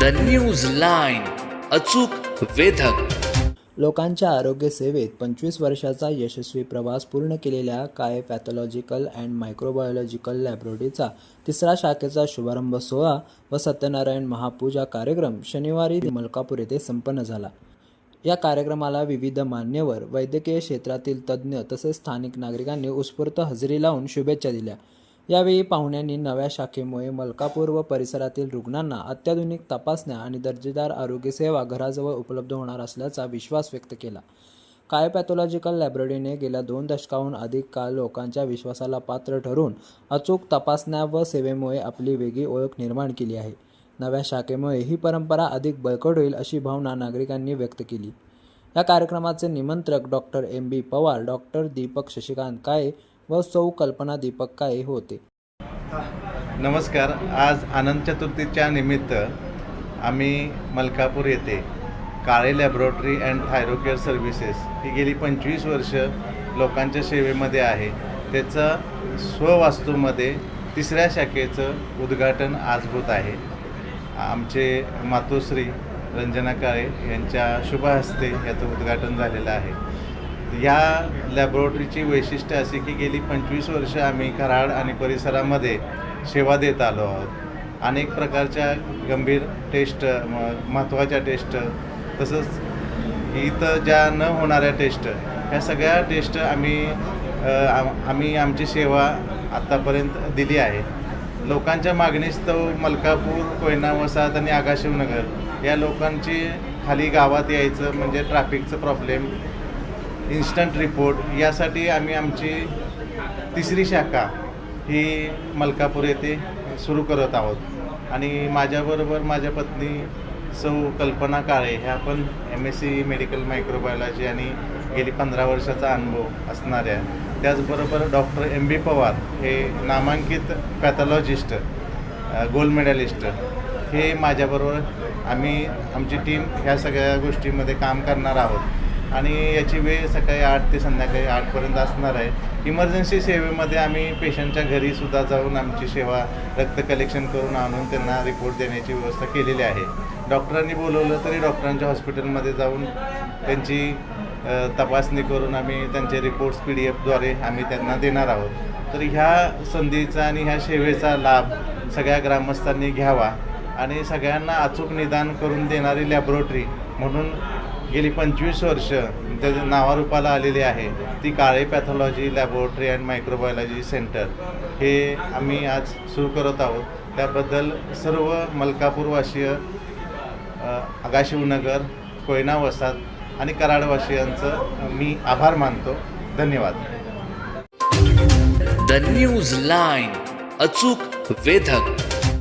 The news line अचूक वेधक. लोकांच्या आरोग्य सेवेत पंचवीस वर्षाचा यशस्वी प्रवास पूर्ण केलेल्या काय पॅथॉलॉजिकल अँड मायक्रोबायोलॉजिकल लॅबोरेटरीचा तिसरा शाखेचा शुभारंभ सोहळा व सत्यनारायण महापूजा कार्यक्रम शनिवारी मलकापूर येथे संपन्न झाला. या कार्यक्रमाला विविध मान्यवर वैद्यकीय क्षेत्रातील तज्ज्ञ तसेच स्थानिक नागरिकांनी उत्स्फूर्त हजेरी लावून शुभेच्छा दिल्या. यावेळी पाहुण्यांनी नव्या शाखेमुळे मलकापूर व परिसरातील रुग्णांना अत्याधुनिक तपासण्या आणि दर्जेदार आरोग्यसेवा घराजवळ उपलब्ध होणार असल्याचा विश्वास व्यक्त केला. काय पॅथॉलॉजिकल लॅबोरेटरीने गेल्या दोन दशकाहून अधिक काळ लोकांच्या विश्वासाला पात्र ठरून अचूक तपासण्या व सेवेमुळे आपली वेगळी ओळख निर्माण केली आहे. नव्या शाखेमुळे ही परंपरा अधिक बळकट होईल अशी भावना नागरिकांनी व्यक्त केली. या कार्यक्रमाचे निमंत्रक doctor M B Pawar doctor Deepak Shashikant Kale व सौ कल्पना दीपक काळे होते? नमस्कार. आज आनंद चतुर्थीच्या निमित्त आम्ही मलकापूर येथे Kale laboratory and Thyrocare services ही गेली पंचवीस वर्ष लोकांच्या सेवेमध्ये आहे. त्याचं स्ववास्तूमध्ये तिसऱ्या शाखेचं उद्घाटन आज होत आहे. आमचे मातोश्री रंजना काळे यांच्या शुभ हस्ते याचं उद्घाटन झालेलं आहे. या लॅबोरेटरीची वैशिष्ट्य अशी की गेली पंचवीस वर्ष आम्ही कराड आणि परिसरामध्ये सेवा देत आलो आहोत. अनेक प्रकारच्या गंभीर टेस्ट महत्त्वाच्या टेस्ट तसंच इथं ज्या न होणाऱ्या टेस्ट ह्या सगळ्या टेस्ट आम्ही आम्ही आमची सेवा आत्तापर्यंत दिली आहे. लोकांच्या मागणीस तो मलकापूर कोयना वसाहत आणि आगाशिवनगर या लोकांची खाली गावात यायचं म्हणजे ट्रॅफिकचं प्रॉब्लेम इन्स्टंट रिपोर्ट. यासाठी आम्ही आमची तिसरी शाखा ही मलकापूर येथे सुरू करत आहोत. आणि माझ्याबरोबर माझ्या पत्नी सौ कल्पना काळे ह्या पण M S C medical microbiology आणि गेली पंधरा वर्षाचा अनुभव असणाऱ्या. त्याचबरोबर डॉक्टर एम बी पवार हे नामांकित पॅथॉलॉजिस्ट गोल्ड मेडलिस्ट. हे माझ्याबरोबर आम्ही आमची टीम ह्या सगळ्या गोष्टीमध्ये काम करणार आहोत. आणि याची वेळ सकाळी आठ ते संध्याकाळी आठपर्यंत असणार आहे. इमर्जन्सी सेवेमध्ये आम्ही पेशंटच्या घरीसुद्धा जाऊन आमची सेवा रक्त कलेक्शन करून आणून त्यांना रिपोर्ट देण्याची व्यवस्था केलेली आहे. डॉक्टरांनी बोलवलं तरी डॉक्टरांच्या हॉस्पिटलमध्ये जाऊन त्यांची तपासणी करून आम्ही त्यांचे रिपोर्ट्स पी डी एफद्वारे आम्ही त्यांना देणार आहोत. तर ह्या संधीचा आणि ह्या सेवेचा लाभ सगळ्या ग्रामस्थांनी घ्यावा आणि सगळ्यांना अचूक निदान करून देणारी लॅबोरेटरी म्हणून गेली पंचवीस वर्ष त्याच्या नावारूपाला आलेली आहे. ती Kale pathology laboratory and microbiology centre हे आम्ही आज सुरू करत आहोत. त्याबद्दल सर्व मलकापूरवासीय आगाशिवनगर कोयना वसाहत आणि कराडवासियांचं मी आभार मानतो. धन्यवाद. द न्यूज लाईन अचूक वेधक.